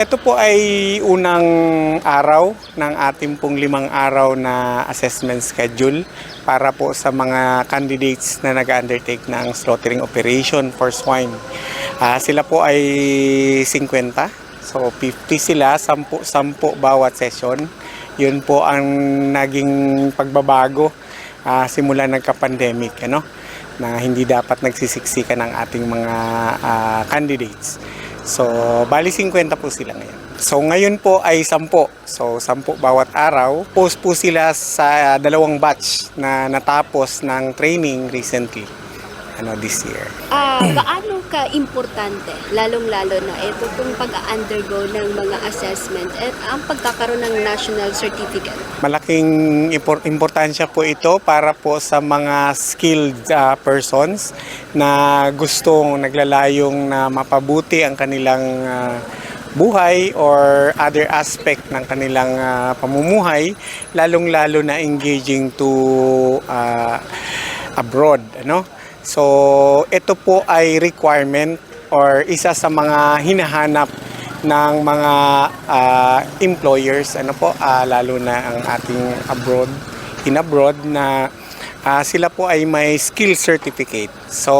Ito po ay unang araw ng ating pong limang araw na assessment schedule para po sa mga candidates na nag-undertake ng slaughtering operation for swine. Ah, sila po ay 50. So 50 sila, 10, 10 bawat session. Yun po ang naging pagbabago ah, simula nagka-pandemic, ano? na hindi dapat nagsisiksikan ng ating mga ah, candidates. So, bali 50 po sila ngayon. So, ngayon po ay 10. So, 10 bawat araw. Post po sila sa dalawang batch na natapos ng training recently. Ano, this year. Ah, gaano ka-importante, lalong-lalo na ito kung pag-undergo ng mga assessment at ang pagkakaroon ng national certificate? Malaking impor- importansya po ito para po sa mga skilled ah, persons na gustong naglalayong na mapabuti ang kanilang ah, buhay or other aspect ng kanilang ah, pamumuhay lalong-lalo na engaging to ah, abroad ano? So ito po ay requirement or isa sa mga hinahanap ng mga ah, employers ano po ah, lalo na ang ating abroad in abroad na ah, sila po ay may skill certificate. So,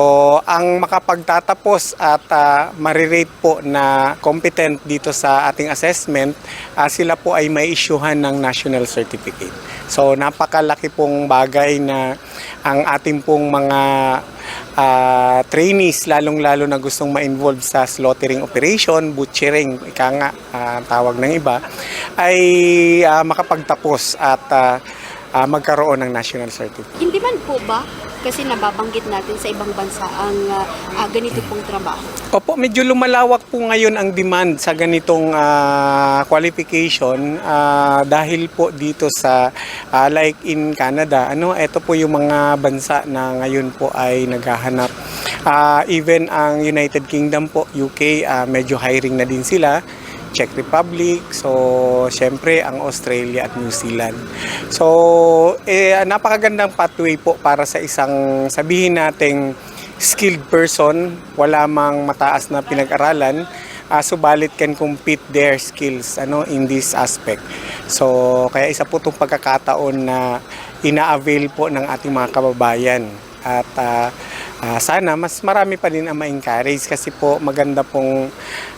ang makapagtatapos at uh, marirate po na competent dito sa ating assessment, ah, sila po ay may isyuhan ng national certificate. So, napakalaki pong bagay na ang ating pong mga ah, trainees, lalong-lalo na gustong ma-involve sa slaughtering operation, butchering, ika nga ah, tawag ng iba, ay ah, makapagtapos at ah, ah, magkaroon ng national certificate. Hindi man po ba, kasi nababanggit natin sa ibang bansa ang ah, ganito pong trabaho. Opo, medyo lumalawak po ngayon ang demand sa ganitong ah, qualification ah, dahil po dito sa ah, like in Canada, ano, ito po yung mga bansa na ngayon po ay naghahanap. Ah, even ang United Kingdom po, UK, ah, medyo hiring na din sila. Czech Republic, so syempre ang Australia at New Zealand. So eh, napakagandang pathway po para sa isang sabihin nating skilled person, wala mang mataas na pinag-aralan, ah, subalit can compete their skills ano in this aspect. So kaya isa po itong pagkakataon na ina-avail po ng ating mga kababayan at ah, ah, sana mas marami pa din ang ma-encourage kasi po maganda pong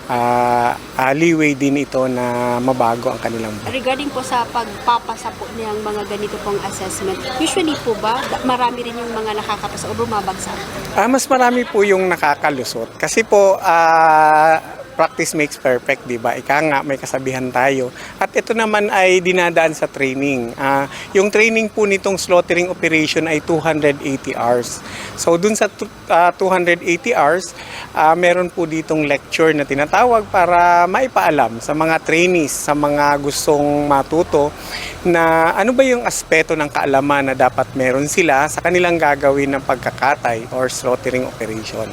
ah, ah, leeway din ito na mabago ang kanilang buhay. Regarding po sa pagpapasa po niyang mga ganito pong assessment, usually po ba, marami rin yung mga nakakapasa o bumabagsak? Ah, mas marami po yung nakakalusot. Kasi po, ah, practice makes perfect, di ba? Ika nga, may kasabihan tayo. At ito naman ay dinadaan sa training. Ah, yung training po nitong slaughtering operation ay 280 hours. So, dun sa tu- ah, 280 hours, ah, meron po ditong lecture na tinatawag para maipaalam sa mga trainees, sa mga gustong matuto na ano ba yung aspeto ng kaalaman na dapat meron sila sa kanilang gagawin ng pagkakatay or slaughtering operation.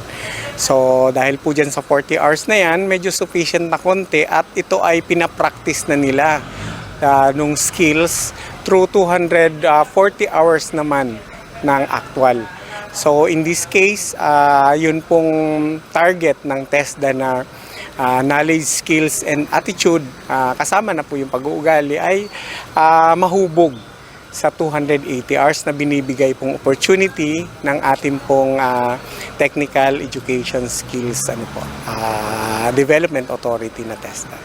So, dahil po dyan sa 40 hours na yan, medyo sufficient na konti at ito ay pinapractice na nila ah, nung skills through 240 hours naman ng actual. So, in this case, ah, yun pong target ng TESDA na ah, knowledge, skills, and attitude, ah, kasama na po yung pag-uugali, ay ah, mahubog sa 280 hours na binibigay pong opportunity ng ating pong ah, technical education skills ano po, ah, development authority na TESDA.